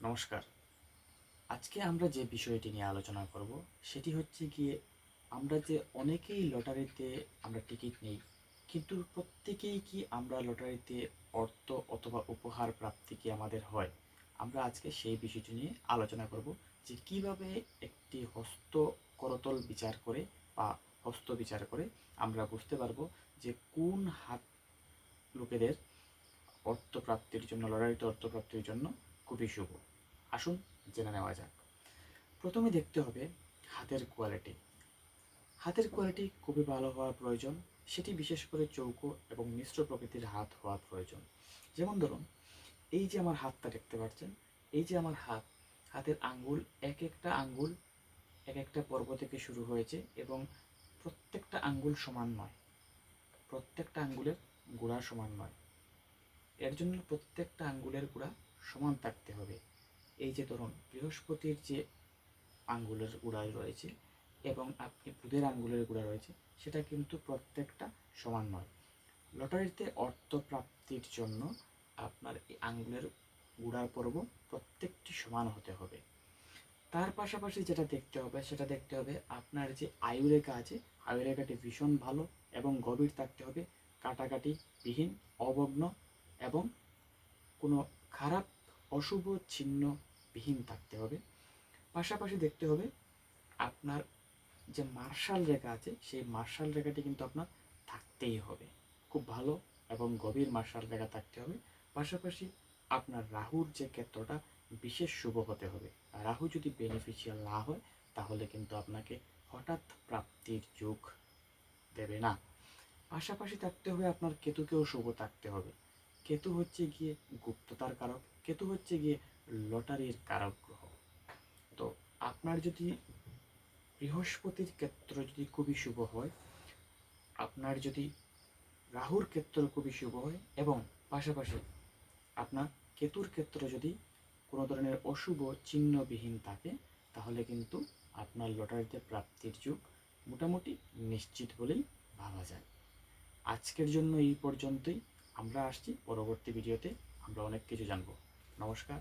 নমস্কার। আজকে আমরা যে বিষয়টি নিয়ে আলোচনা করব, সেটি হচ্ছে গিয়ে আমরা যে অনেকেই লটারিতে আমরা টিকিট নিই, কিন্তু প্রত্যেকেই কি আমরা লটারিতে অর্থ অথবা উপহার প্রাপ্তি কি আমাদের হয়? আমরা আজকে সেই বিষয়টি নিয়ে আলোচনা করব যে কীভাবে একটি হস্ত করতল বিচার করে বা হস্ত বিচার করে আমরা বুঝতে পারব যে কোন হাত লোকেদের অর্থপ্রাপ্তির জন্য, লটারিতে অর্থপ্রাপ্তির জন্য খুবই শুভ। আসুন জেনে নেওয়া যাক। প্রথমে দেখতে হবে হাতের কোয়ালিটি হাতের কোয়ালিটি খুবই ভালো হওয়ার প্রয়োজন, সেটি বিশেষ করে চৌকো এবং মিশ্র প্রকৃতির হাত হওয়া প্রয়োজন। যেমন ধরুন, এই যে আমার হাতটা দেখতে পাচ্ছেন, এই যে আমার হাত, হাতের আঙ্গুল, এক একটা আঙ্গুল, এক একটা পর্ব থেকে শুরু হয়েছে এবং প্রত্যেকটা আঙ্গুল সমান নয়। প্রত্যেকটা আঙ্গুলের গোড়া সমান নয়। এর জন্য প্রত্যেকটা আঙ্গুলের গোড়া সমান থাকতে হবে। এই যে ধরুন, বৃহস্পতির যে আঙ্গুলের গোড়ায় রয়েছে এবং আপনি বুধের আঙ্গুলের গোড়া রয়েছে, সেটা কিন্তু প্রত্যেকটা সমান নয়। লটারিতে অর্থ প্রাপ্তির জন্য আপনার এই আঙ্গুলের গোড়ার পর্ব প্রত্যেকটি সমান হতে হবে। তার পাশাপাশি যেটা দেখতে হবে, সেটা দেখতে হবে আপনার যে আয়ুরেখা আছে, আয়ুরেখাটি ভীষণ ভালো এবং গভীর থাকতে হবে কাটাকাটি বিহীন অবগ্ন এবং কোনো খারাপ, অশুভ চিহ্ন বিহীন থাকতে হবে। পাশাপাশি দেখতে হবে আপনার যে মার্শাল রেখা আছে, সেই মার্শাল রেখাটি কিন্তু আপনার থাকতেই হবে। খুব ভালো এবং গভীর মার্শাল রেখা থাকতে হবে। পাশাপাশি আপনার রাহুর যে ক্ষেত্রটা, বিশেষ শুভ হতে হবে। রাহু যদি বেনিফিশিয়াল না হয়, তাহলে কিন্তু আপনাকে হঠাৎ প্রাপ্তির যোগ দেবে না। পাশাপাশি থাকতে হবে আপনার কেতুকেও শুভ থাকতে হবে। কেতু হচ্ছে গিয়ে গুপ্ততার কারক, কেতু হচ্ছে গিয়ে লটারির কারক গ্রহ। তো আপনার যদি বৃহস্পতির ক্ষেত্র যদি খুবই শুভ হয়, আপনার যদি রাহুর ক্ষেত্র খুবই শুভ হয় এবং পাশাপাশি আপনার কেতুর ক্ষেত্র যদি কোনো ধরনের অশুভ চিহ্নবিহীন থাকে, তাহলে কিন্তু আপনার লটারিতে প্রাপ্তির যুগ মোটামুটি নিশ্চিত বলেই ভাবা যায়। আজকের জন্য এই পর্যন্তই। আমরা আসছি পরবর্তী ভিডিওতে আমরা অনেক কিছু জানব। নমস্কার।